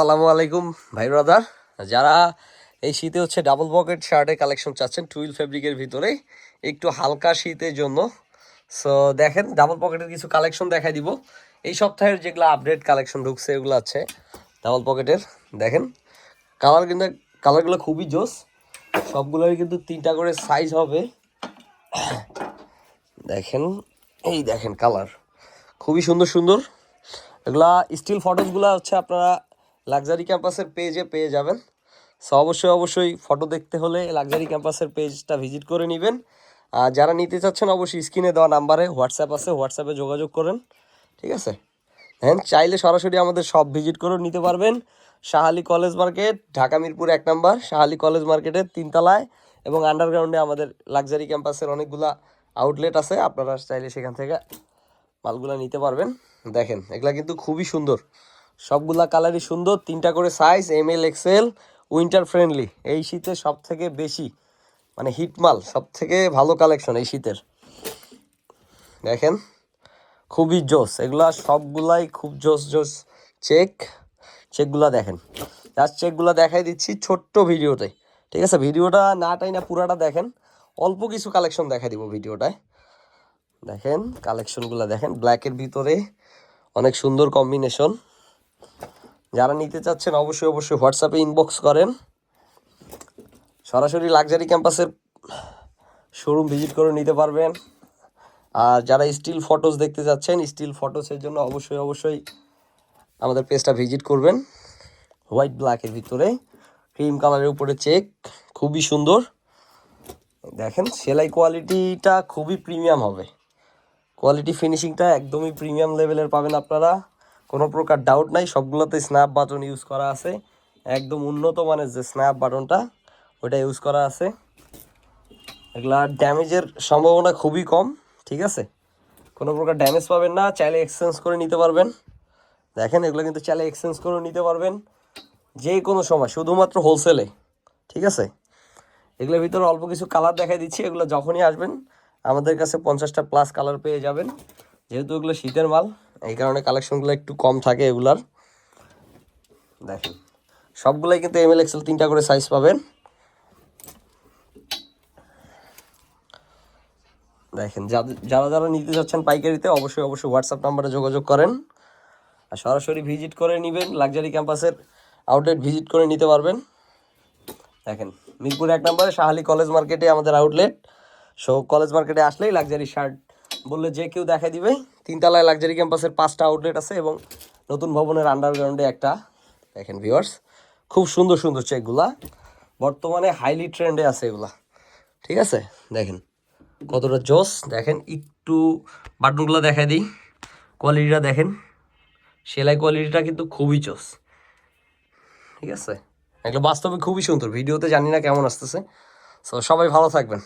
আসসালামু আলাইকুম, ভাই ব্রাদার যারা এই শীতে হচ্ছে ডাবল পকেট শার্টের কালেকশন চাচ্ছেন টুইল ফেব্রিকের ভিতরে, একটু হালকা শীতের জন্য। সো দেখেন ডাবল পকেটের কিছু কালেকশন দেখাই দিব। এই সপ্তাহের যেগুলো আপডেট কালেকশন ঢুকছে, এগুলো আছে ডাবল পকেটের দেখেন কালার কিন্তু কালারগুলো খুবই জোস। সবগুলোরই কিন্তু তিনটা করে সাইজ হবে। দেখেন, এই দেখেন কালার খুবই সুন্দর সুন্দর। এগুলা স্টিল ফটোসগুলো হচ্ছে আপনারা লাক্সারি ক্যাম্পাসের পেজে পেয়ে যাবেন। সো অবশ্যই অবশ্যই ফটো দেখতে হলে লাক্সারি ক্যাম্পাসের পেজটা ভিজিট করে নেবেন। আর যারা নিতে চাচ্ছেন, অবশ্যই স্ক্রিনে দেওয়া নাম্বারে হোয়াটসঅ্যাপ আছে হোয়াটসঅ্যাপে যোগাযোগ করেন। ঠিক আছে? হ্যাঁ চাইলে সরাসরি আমাদের সব ভিজিট করে নিতে পারবেন। শাহালি কলেজ মার্কেট ঢাকা মিরপুর এক নাম্বার শাহালি কলেজ মার্কেটের তিনতলায় এবং আন্ডারগ্রাউন্ডে আমাদের লাক্সারি ক্যাম্পাসের অনেকগুলা আউটলেট আছে। আপনারা চাইলে সেখান থেকে মালগুলা নিতে পারবেন। দেখেন, এগুলা কিন্তু খুবই সুন্দর। সবগুলা কালারই সুন্দর, তিনটা করে size M L XL winter friendly এই শীতে সব থেকে বেশি মানে হিটমাল সব থেকে ভালো কালেকশন এই শীতের। দেখেন, খুবই জোস, এগুলা সবগুলাই খুব জোস জোস চেক চেকগুলা দেখেন। জাস্ট চেকগুলা দেখাই দিচ্ছি ছোট্ট ভিডিওতে, ঠিক আছে? ভিডিওটা না টাই না পুরাটা দেখেন, অল্প কিছু কালেকশন দেখাই দিব ভিডিওটায়। দেখেন কালেকশনগুলো দেখেন ব্ল্যাকের ভিতরে অনেক সুন্দর কম্বিনেশন যারা নিতে চাচ্ছেন অবশ্যই অবশ্যই হোয়াটসঅ্যাপে ইনবক্স করেন। সরাসরি লাক্সারি ক্যাম্পাসের শোরুম ভিজিট করে নিতে পারবেন। আর যারা স্টিল ফটোস দেখতে চাচ্ছেন স্টিল ফটোসের জন্য অবশ্যই অবশ্যই আমাদের পেজটা ভিজিট করবেন। হোয়াইট ব্ল্যাকের ভিতরে। ক্রিম কালারের উপরে চেক খুবই সুন্দর। দেখেন, সেলাই কোয়ালিটিটা খুবই প্রিমিয়াম হবে। কোয়ালিটি ফিনিশিংটা একদমই প্রিমিয়াম লেভেলের পাবেন আপনারা। কোনো প্রকার ডাউট নাই, সবগুলোতে স্ন্যাপ বাটন ইউজ করা আছে। একদম উন্নত মানের যে স্ন্যাপ বাটনটা ওইটা ইউজ করা আছে। এগুলা ড্যামেজের সম্ভাবনা খুবই কম, ঠিক আছে? কোনো প্রকার ড্যামেজ পাবেন না, চাইলে এক্সচেঞ্জ করে নিতে পারবেন। দেখেন, এগুলো কিন্তু চাইলে এক্সচেঞ্জ করে নিতে পারবেন যে কোনো সময়, শুধুমাত্র হোলসেলে ঠিক আছে? এগুলোর ভিতরে অল্প কিছু কালার দেখাই দিচ্ছি, এগুলো যখনই আসবেন, আমাদের কাছে পঞ্চাশটা প্লাস কালার পেয়ে যাবেন। যেহেতু এগুলো শীতের মাল এই কারণে কালেকশনগুলো একটু কম থাকে এগুলার। দেখেন, সবগুলাই কিন্তু এম এল এক্সেল তিনটা করে সাইজ পাবেন। দেখেন যারা যারা নিতে যাচ্ছেন পাইকারিতে, অবশ্যই অবশ্যই হোয়াটসঅ্যাপ নাম্বারে যোগাযোগ করেন। আর সরাসরি ভিজিট করে নেবেন লাক্সারি ক্যাম্পাসের আউটলেট ভিজিট করে নিতে পারবেন। দেখেন, মিরপুর এক নম্বরে শাহালি কলেজ মার্কেটে আমাদের আউটলেট সো কলেজ মার্কেটে আসলেই লাক্সারি শার্ট বললে যে কেউ দেখাই দিবে। তিনতলায় লাক্সারি ক্যাম্পাসের পাঁচটা আউটলেট আছে এবং নতুন ভবনের আন্ডারগ্রাউন্ডে একটা, দেখেন ভিউয়ার্স খুব সুন্দর সুন্দর চেকগুলা বর্তমানে হাইলি ট্রেন্ডে আছে এগুলা। ঠিক আছে? দেখেন, কতটা জোস। দেখেন, একটু বাটনগুলো দেখাই দিই। কোয়ালিটিটা দেখেন। সেলাই কোয়ালিটিটা কিন্তু খুবই জোস। ঠিক আছে? এগুলো বাস্তবে খুবই সুন্দর। ভিডিওতে জানি না কেমন আসতেছে। সো সবাই ভালো থাকবেন।